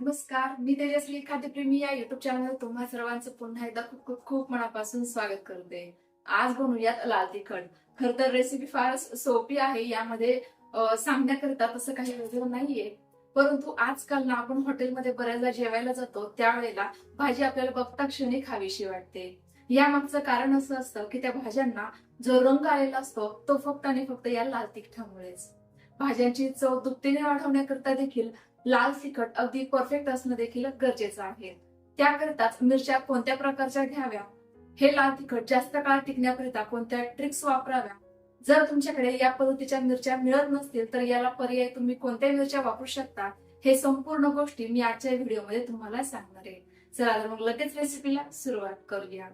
नमस्कार मी तेजस्वी खाद्यप्रेमी या YouTube channel तुम्हा सर्वांचं पुन्हा एकदा खूप खूप खूप मनापासून स्वागत करते. आज बनवूयात लाल तिखट. खर तर रेसिपी फारच सोपी आहे यामध्ये सांगण्याकरिता तसं काही वेगळं नाहीये. परंतु आजकाल ना आपण हॉटेलमध्ये बऱ्याचदा जेवायला जातो त्यावेळेला भाजी आपल्याला बघता क्षणी खावीशी वाटते. यामागचं कारण असं असतं की त्या भाज्यांना जो रंग आलेला असतो तो फक्त आणि फक्त या लाल तिखटामुळेच. भाज्यांची चव दुपटीने वाढवण्याकरता देखील लाल तिखट अगदी परफेक्ट असणं देखील गरजेचं आहे. त्याकरिताच मिरच्या कोणत्या प्रकारच्या घ्याव्या? हे लाल तिखट जास्त काळ टिकण्याकरिता कोणत्या ट्रिक्स वापराव्या? जर तुमच्याकडे या पद्धतीच्या मिरच्या मिळत नसतील तर याला पर्याय तुम्ही कोणत्या मिरच्या वापरू शकता? हे संपूर्ण गोष्टी मी आजच्या व्हिडिओमध्ये तुम्हाला सांगणार आहे. चला तर मग लगेच रेसिपीला सुरुवात करूया.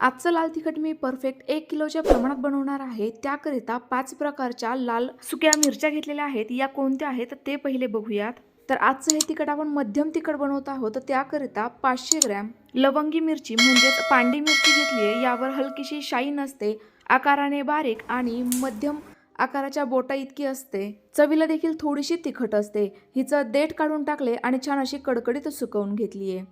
आजचं लाल तिखट मी परफेक्ट एक किलोच्या प्रमाणात बनवणार आहे. त्याकरिता पाच प्रकारच्या लाल सुक्या मिरच्या घेतलेल्या आहेत. या कोणत्या आहेत ते पहिले बघूयात. तर आजचं हे तिखट आपण मध्यम तिखट बनवत आहोत तर त्याकरिता पाचशे ग्रॅम लवंगी मिरची म्हणजेच पांडी मिरची घेतली आहे. यावर हलकीशी शाई नसते आकाराने बारीक आणि मध्यम आकाराच्या बोटा इतकी असते. चवीला देखील थोडीशी तिखट असते. हिचं देठ काढून टाकले आणि छान अशी कडकडीत सुकवून घेतली आहे.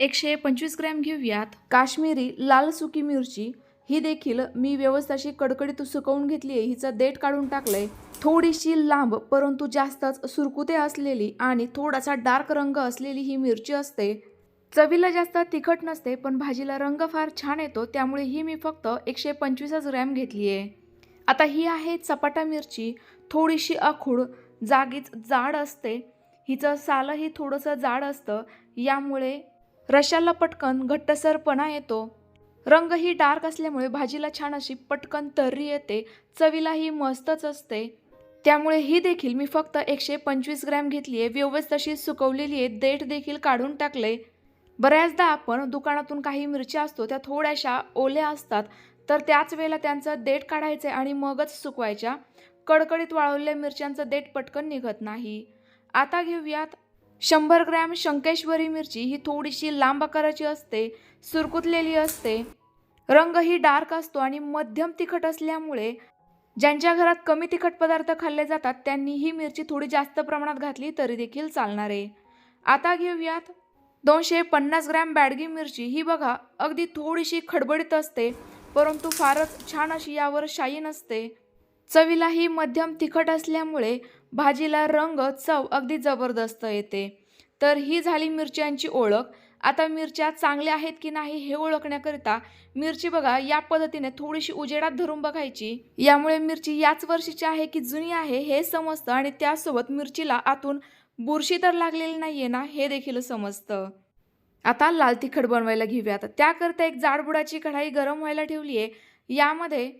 एकशे पंचवीस ग्रॅम घेऊयात. काश्मीरी लाल सुकी मिरची ही देखील मी व्यवस्थाशी कडकडीत सुकवून घेतली आहे हिचं देठ काढून टाकलंय. थोडीशी लांब परंतु जास्तच सुरकुते असलेली आणि थोडासा डार्क रंग असलेली ही मिरची असते. चवीला जास्त तिखट नसते पण भाजीला रंग फार छान येतो त्यामुळे ही मी फक्त एकशे पंचवीसच ग्रॅम घेतली आहे आता ही आहे चपाटा मिरची. थोडीशी आखूड जागीच जाड असते. हिचं सालही थोडंसं जाड असतं यामुळे रशाला पटकन घट्टसरपणा येतो. रंगही डार्क असल्यामुळे भाजीला छान अशी पटकन तर्री येते चवीलाही मस्तच असते. त्यामुळे ही देखील मी फक्त एकशे पंचवीस ग्रॅम घेतली आहे व्यवस्थित सुकवलेली आहे देठ देखील काढून टाकले बऱ्याचदा आपण दुकानातून काही मिरच्या असतो त्या थोड्याशा ओल्या असतात तर त्याच वेळेला त्यांचं देठ काढायचं आणि मगच सुकवायच्या. कडकडीत वाळवलेल्या मिरच्यांचं देठ पटकन निघत नाही. आता घेऊयात. शंभर ग्रॅम शंकेश्वरी मिरची ही थोडीशी लांब आकाराची असते सुरकुतलेली असते. रंगही डार्क असतो आणि मध्यम तिखट असल्यामुळे ज्यांच्या घरात कमी तिखट पदार्थ खाल्ले जातात त्यांनी ही मिरची थोडी जास्त प्रमाणात घातली तरी देखील चालणार आहे. आता घेऊयात दोनशे पन्नास ग्रॅम बॅडगी मिरची. ही बघा अगदी थोडीशी खडबडीत असते परंतु फारच छान अशी यावर शाई नसते. चवीला ही मध्यम तिखट असल्यामुळे भाजीला रंग चव अगदी जबरदस्त येते. तर ही झाली मिरच्यांची ओळख. आता मिरच्या चांगल्या आहेत की नाही हे ओळखण्याकरिता मिरची बघा या पद्धतीने थोडीशी उजेडात धरून बघायची. यामुळे मिरची याच वर्षीची आहे की जुनी आहे हे समजतं आणि त्यासोबत मिरचीला आतून बुरशी तर लागलेली नाहीये ना हे देखील समजतं. आता लाल तिखट बनवायला घेऊयात त्याकरता एक जाडबुडाची कढाई गरम व्हायला ठेवली आहे यामध्ये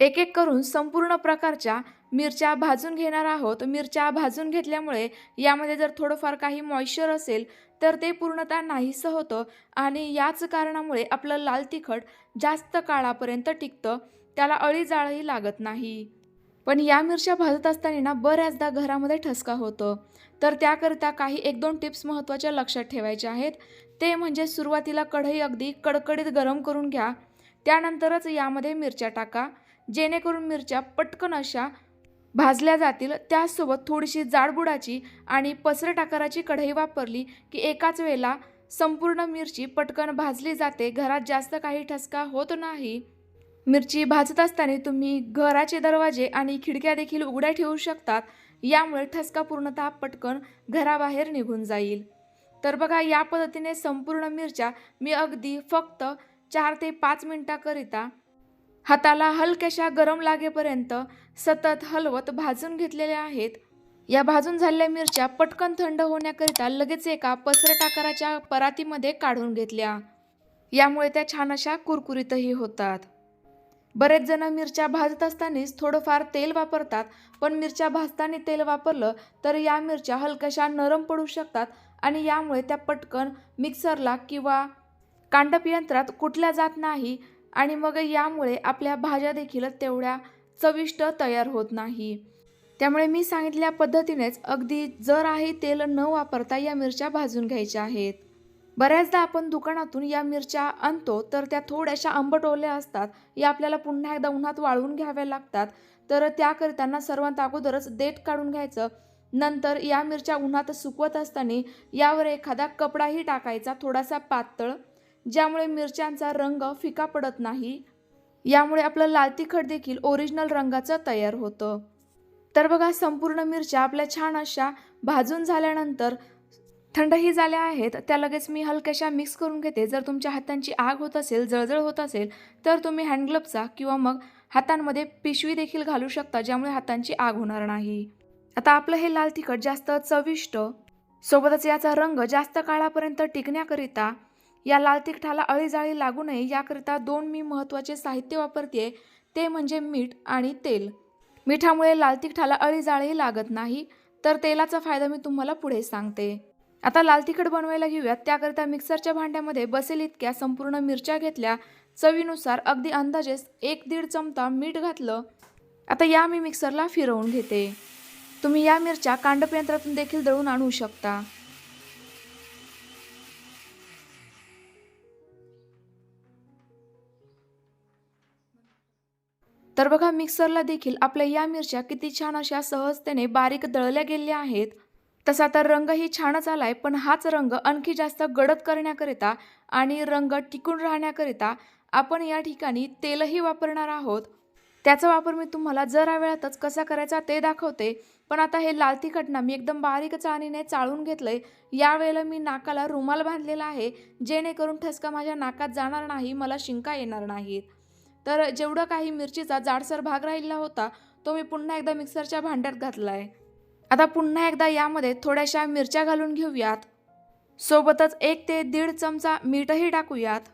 एक एक करून संपूर्ण प्रकारच्या मिरच्या भाजून घेणार आहोत. मिरच्या भाजून घेतल्यामुळे यामध्ये जर थोडंफार काही मॉइश्चर असेल तर ते पूर्णतः नाहीसं होतं आणि याच कारणामुळे आपलं लाल तिखट जास्त काळापर्यंत टिकतं. त्याला अळी जाळही लागत नाही. पण या मिरच्या भाजत असताना ना बऱ्याचदा घरामध्ये ठसका होतं. तर त्याकरिता काही एक दोन टिप्स महत्त्वाच्या लक्षात ठेवायच्या आहेत. ते म्हणजे सुरुवातीला कढई अगदी कडकडीत गरम करून घ्या. त्यानंतरच यामध्ये मिरच्या टाका. जेणेकरून मिरच्या पटकन अशा भाजल्या जातील. त्याचसोबत थोडीशी जाडबुडाची आणि पसरट आकाराची कढई वापरली की एकाच वेळेला संपूर्ण मिरची पटकन भाजली जाते. घरात जास्त काही ठसका होत नाही. मिरची भाजत असताना तुम्ही घराचे दरवाजे आणि खिडक्या देखील उघड्या ठेवू शकतात. यामुळे ठसका पूर्णतः पटकन घराबाहेर निघून जाईल. तर बघा या पद्धतीने संपूर्ण मिरच्या मी अगदी फक्त चार ते पाच मिनटाकरिता हाताला हलक्याशा गरम लागेपर्यंत सतत हलवत भाजून घेतलेल्या आहेत. या भाजून झालेल्या मिरच्या पटकन थंड होण्याकरिता लगेच एका पसरट आकाराच्या परातीमध्ये काढून घेतल्या. यामुळे त्या छान अशा कुरकुरीतही होतात. बरेच जण मिरच्या भाजत असतानाच थोडंफार तेल वापरतात पण मिरच्या भाजताना तेल वापरलं तर या मिरच्या हलक्याशा नरम पडू शकतात आणि यामुळे त्या पटकन मिक्सरला किंवा कांडप यंत्रात कुठल्या जात नाही आणि मग यामुळे आपल्या भाज्या देखील तेवढ्या चविष्ट तयार होत नाही. त्यामुळे मी सांगितल्या पद्धतीनेच अगदी जर आहे तेल न वापरता या मिरच्या भाजून घ्यायच्या आहेत. बऱ्याचदा आपण दुकानातून या मिरच्या आणतो तर त्या थोड्याशा आंबट ओल्या असतात या आपल्याला पुन्हा एकदा उन्हात वाळवून घ्याव्या लागतात. तर त्याकरिताना सर्वात अगोदरच देठ काढून घ्यायचं. नंतर या मिरच्या उन्हात सुकवत असताना यावर एखादा कपडाही टाकायचा थोडासा पातळ ज्यामुळे मिरच्यांचा रंग फिका पडत नाही. यामुळे आपलं लाल तिखट देखील ओरिजिनल रंगाचं तयार होतं. तर बघा संपूर्ण मिरच्या आपल्या छान अशा भाजून झाल्यानंतर थंडही झाल्या आहेत. त्या लगेच मी हलक्याशा मिक्स करून घेते. जर तुमच्या हातांची आग होत असेल जळजळ होत असेल तर तुम्ही हँडग्लव्हचा किंवा मग हातांमध्ये पिशवी देखील घालू शकता ज्यामुळे हातांची आग होणार नाही. आता आपलं हे लाल तिखट जास्त चविष्ट सोबतच याचा रंग जास्त काळापर्यंत टिकण्याकरिता या लाल तिखटाला अळीजाळी लागू नये याकरिता दोन मी महत्त्वाचे साहित्य वापरते ते म्हणजे मीठ आणि तेल. मिठामुळे लाल तिखटाला अळीजाळी लागत नाही तर तेलाचा फायदा मी तुम्हाला पुढे सांगते. आता लाल तिखट बनवायला घेऊयात. त्याकरिता मिक्सरच्या भांड्यामध्ये बसेल इतक्या संपूर्ण मिरच्या घेतल्या चवीनुसार अगदी अंदाजे एक दीड चमचा मीठ घातलं. आता या मी मिक्सरला फिरवून घेते. तुम्ही या मिरच्या कांडप यंत्रातून देखील दळून आणू शकता. तर बघा मिक्सरला देखील आपल्या या मिरच्या किती छान अशा सहजतेने बारीक दळल्या गेलेल्या आहेत. तसा तर रंगही छानच आलाय पण हाच रंग आणखी जास्त गडद करण्याकरिता आणि रंग टिकून राहण्याकरिता आपण या ठिकाणी तेलही वापरणार आहोत. त्याचा वापर मी तुम्हाला जरा वेळातच कसा करायचा ते दाखवते पण आता हे लाल तिखट ना मी एकदम बारीक चाळणीने चाळून घेतलंय. यावेळेला मी नाकाला रुमाल बांधलेला आहे जेणेकरून ठसका माझ्या नाकात जाणार नाही मला शिंका येणार नाहीत. तर जेवढं काही मिरचीचा जाडसर भाग राहिलेला होता तो मी पुन्हा एकदा मिक्सरच्या भांड्यात घातला आहे आता पुन्हा एकदा यामध्ये थोड्याशा मिरच्या घालून घेऊयात. सोबतच एक ते दीड चमचा मीठही टाकूयात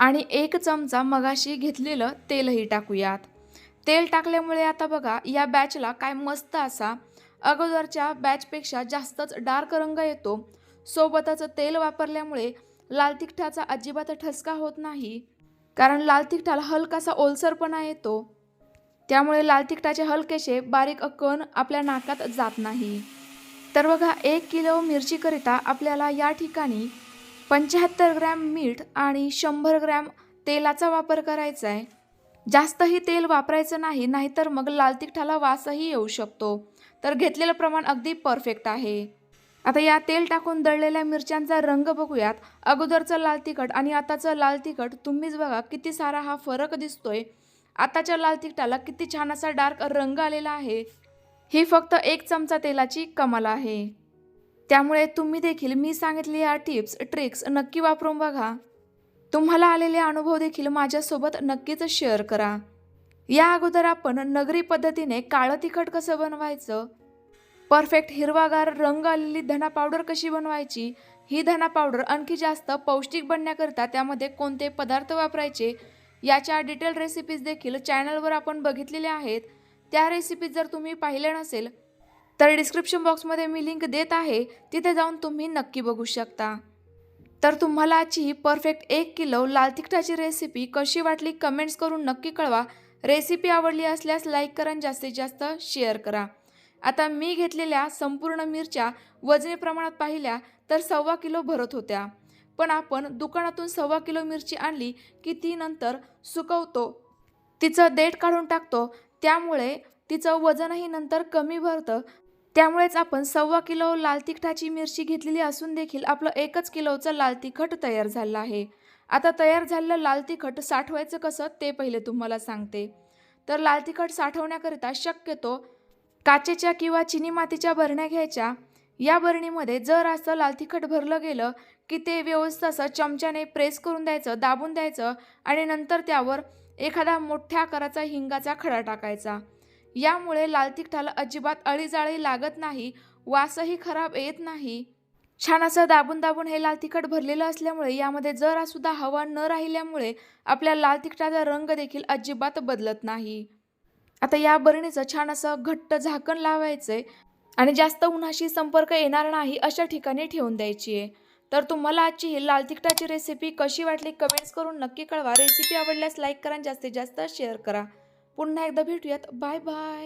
आणि एक चमचा मगाशी घेतलेलं तेलही टाकूयात. तेल टाकल्यामुळे आता बघा या बॅचला काय मस्त असा अगोदरच्या बॅचपेक्षा जास्तच डार्क रंग येतो. सोबतच तेल वापरल्यामुळे लाल तिखटाचा अजिबात ठसका होत नाही. कारण लाल तिखटाला हलकासा ओलसरपणा येतो. त्यामुळे लाल तिखटाचे हलकेसे बारीक कण आपल्या नाकात जात नाही. तर बघा एक किलो मिरचीकरिता आपल्याला या ठिकाणी पंच्याहत्तर ग्रॅम मीठ आणि शंभर ग्रॅम तेलाचा वापर करायचा आहे. जास्तही तेल वापरायचं नाही नाहीतर मग लाल तिखटाला वासही येऊ शकतो. तर घेतलेलं प्रमाण अगदी परफेक्ट आहे. आता या तेल टाकून दळलेल्या मिरच्यांचा रंग बघूयात. अगोदरचं लाल तिखट आणि आताचं लाल तिखट तुम्हीच बघा किती सारा हा फरक दिसतोय. आताच्या लाल तिखटाला किती छान असा डार्क रंग आलेला आहे. ही फक्त एक चमचा तेलाची कमाल आहे. त्यामुळे तुम्ही देखील मी सांगितलेल्या टिप्स ट्रिक्स नक्की वापरून बघा. तुम्हाला आलेले अनुभव देखील माझ्यासोबत नक्कीच शेअर करा. या अगोदर आपण नगरी पद्धतीने काळं तिखट कसं बनवायचं? परफेक्ट हिरवागार रंग आलेली धना पावडर कशी बनवायची? ही धना पावडर आणखी जास्त पौष्टिक बनण्याकरिता त्यामध्ये कोणते पदार्थ वापरायचे? याच्या डिटेल रेसिपीज देखील चॅनलवर आपण बघितलेल्या आहेत. त्या रेसिपीज जर तुम्ही पाहिल्या नसेल तर डिस्क्रिप्शन बॉक्समध्ये मी लिंक देत आहे. तिथे जाऊन तुम्ही नक्की बघू शकता. तर तुम्हाला आजची ही परफेक्ट एक किलो लाल तिखटाची रेसिपी कशी वाटली कमेंट्स करून नक्की कळवा. रेसिपी आवडली असल्यास लाईक करा आणि जास्तीत जास्त शेअर करा. आता मी घेतलेल्या संपूर्ण मिरच्या वजनी प्रमाणात पाहिल्या तर सव्वा किलो भरत होत्या. पण आपण दुकानातून सव्वा किलो मिरची आणली की ती नंतर सुकवतो. तिचं देठ काढून टाकतो. त्यामुळे तिचं वजनही नंतर कमी भरतं. त्यामुळेच आपण सव्वा किलो लाल तिखटाची मिरची घेतलेली असून देखील आपलं एकच किलोचं लाल तिखट तयार झालं आहे. आता तयार झालेलं लाल तिखट साठवायचं कसं ते पहिले तुम्हाला सांगते. तर लाल तिखट साठवण्याकरिता शक्यतो काचेच्या किंवा चिनी मातीच्या भरण्या घ्यायच्या. या भरणीमध्ये जर असं लाल तिखट भरलं गेलं की ते व्यवस्थित असं चमच्याने प्रेस करून द्यायचं दाबून द्यायचं आणि नंतर त्यावर एखादा मोठ्या आकाराचा हिंगाचा खडा टाकायचा. यामुळे लाल तिखटाला अजिबात अळीजाळी लागत नाही वासही खराब येत नाही. छान असं दाबून दाबून हे लाल तिखट भरलेलं असल्यामुळे यामध्ये जरासुद्धा हवा न राहिल्यामुळे आपल्या लाल तिखटाचा रंग देखील अजिबात बदलत नाही. आता या बरणीचं छान असं घट्ट झाकण लावायचं आहे आणि जास्त उन्हाशी संपर्क येणार नाही अशा ठिकाणी ठेवून द्यायची आहे तर तुम्हाला आजची ही लाल तिखटाची रेसिपी कशी वाटली कमेंट्स करून नक्की कळवा. रेसिपी आवडल्यास लाईक करा आणि जास्तीत जास्त शेअर करा. पुन्हा एकदा भेटूयात. Bye bye